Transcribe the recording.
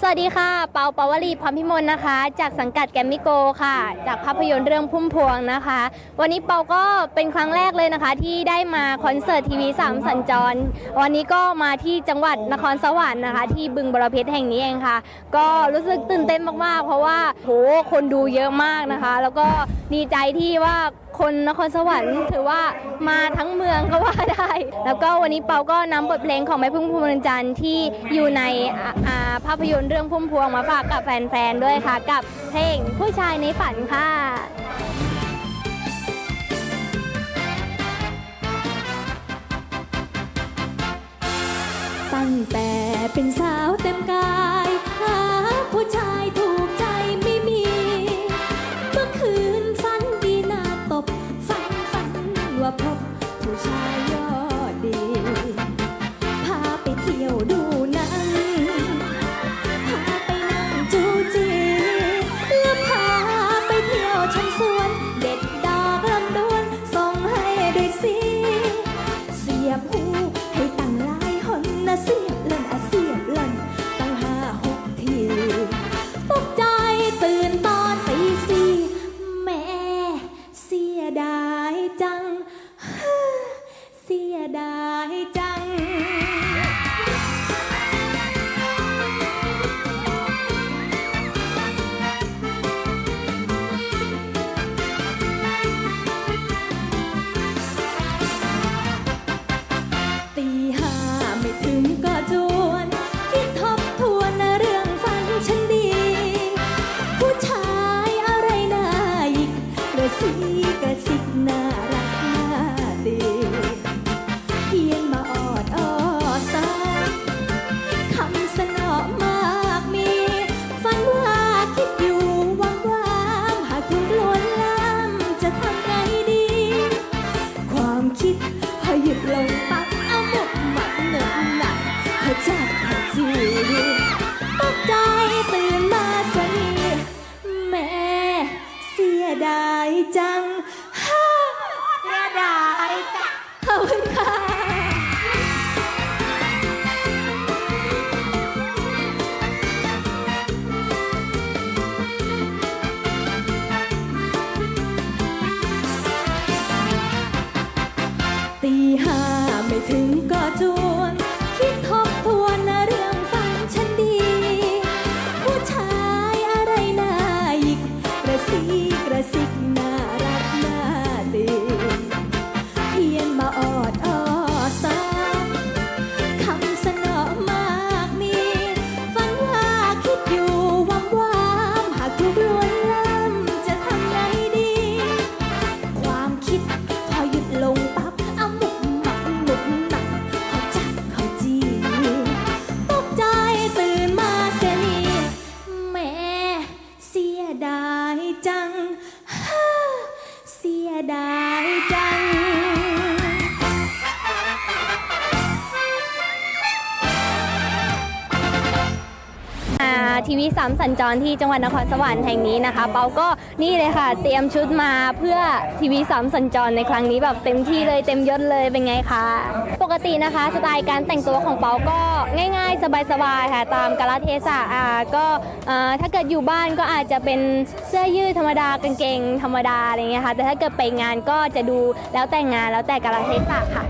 สวัสดีค่ะ เปาเปาวลีพรพิมลนะคะ จากสังกัดแกรมมิโกค่ะ จากภาพยนตร์เรื่องพุ่มพวงนะคะ วันนี้เปาก็เป็นครั้งแรกเลยนะคะ ที่ได้มาคอนเสิร์ตทีวีสามสัญจร วันนี้ก็มาที่จังหวัดนครสวรรค์นะคะ ที่บึงบรเพชรแห่งนี้เองค่ะ ก็รู้สึกตื่นเต้นมากๆ เพราะว่าโหคนดูเยอะมากนะคะ แล้วก็ดีใจที่ว่า คนนครสวรรค์ถือว่ามาทั้งเมืองก็ว่าได้ แล้วก็วันนี้เปาก็นำบทเพลงของแม่พึ่งพวงจันทร์ที่อยู่ในอ่าอ่าภาพยนตร์เรื่องพุ่มพวงมาฝากกับแฟนๆด้วยค่ะ กับเพลงผู้ชายในฝันค่ะตั้งแต่เป็นสาวเต็มกาย ชายยอดดี พาไปเที่ยวดูหนัง พาไปนั่งจูจีแล้วพาไปเที่ยวชมสวน เด็ดดอกลำดวน ส่งให้ด้วยสิ เสียบหูให้ตั้งหลายหนนะเสียบเล่นอะเสียบเล่นตั้งห้าหกทีตกใจตื่นตอนตีสี่แม่เสียดายจัง เสียดายจัง เสี ทีวีสามสัญจรที่จังหวัดนครสวรรค์แห่งนี้นะคะ เปาก็นี่เลยค่ะ เตรียมชุดมาเพื่อทีวีสามสัญจรในครั้งนี้แบบเต็มที่เลยเต็มยศเลยเป็นไงคะปกตินะคะสไตล์การแต่งตัวของเปาก็ง่าย ๆ สบายๆค่ะตามกาลเทศะอ่าก็ถ้าเกิดอยู่บ้านก็อาจจะเป็นเสื้อยืดธรรมดากางเกงธรรมดาอะไรเงี้ยค่ะแต่ถ้าเกิดไปงานก็จะดูแล้วแต่งงานแล้วแต่กาลเทศะค่ะ